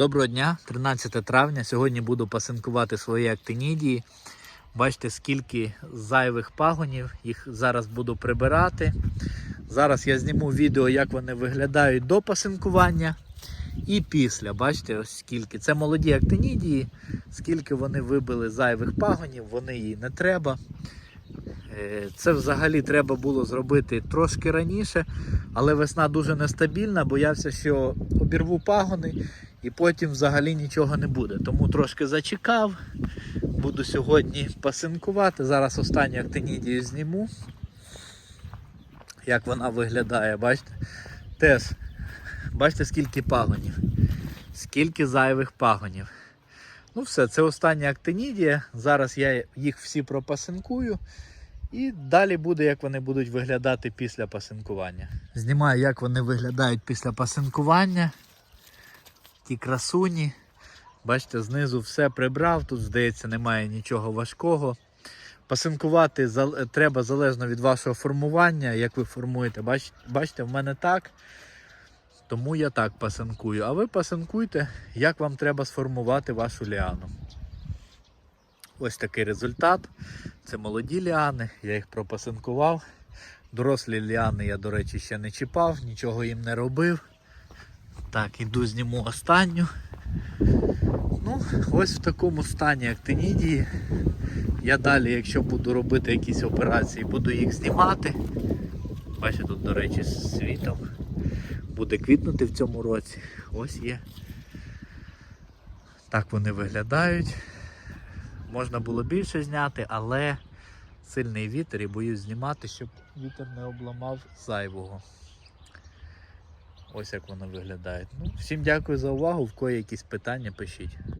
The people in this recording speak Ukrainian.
Доброго дня, 13 травня. Сьогодні буду пасинкувати свої актинідії. Бачите, скільки зайвих пагонів, їх зараз буду прибирати. Зараз я зніму відео, як вони виглядають до пасинкування і після. Бачите, ось скільки. Це молоді актинідії, скільки вони вибили зайвих пагонів, вони їй не треба. Е, Це взагалі треба було зробити трошки раніше, але весна дуже нестабільна, боявся, що обірву пагони і потім взагалі нічого не буде. Тому трошки зачекав. Буду сьогодні пасинкувати. Зараз останню актинідію зніму. Як вона виглядає, бачите? Теж, бачите, скільки пагонів, скільки зайвих пагонів. Ну все, це остання актинідія. Зараз я їх всі пропасинкую. І далі буде, як вони будуть виглядати після пасинкування. Знімаю, як вони виглядають після пасинкування. Ті красуні. Бачите, знизу все прибрав, тут, здається, немає нічого важкого. Пасинкувати треба залежно від вашого формування, як ви формуєте. Бачите, в мене так. Тому я так пасинкую. А ви пасинкуйте, як вам треба сформувати вашу ліану. Ось такий результат. Це молоді ліани, я їх пропасинкував. Дорослі ліани я, до речі, ще не чіпав, нічого їм не робив. Так, іду зніму останню. Ну, ось в такому стані актинідії. Я далі, якщо буду робити якісь операції, буду їх знімати. Бачите, тут, до речі, з світом. Буде квітнути в цьому році. Ось є. Так вони виглядають. Можна було більше зняти, але сильний вітер і боюсь знімати, щоб вітер не обламав зайвого. Ось як воно виглядає. Ну, всім дякую за увагу. В кої якісь питання пишіть.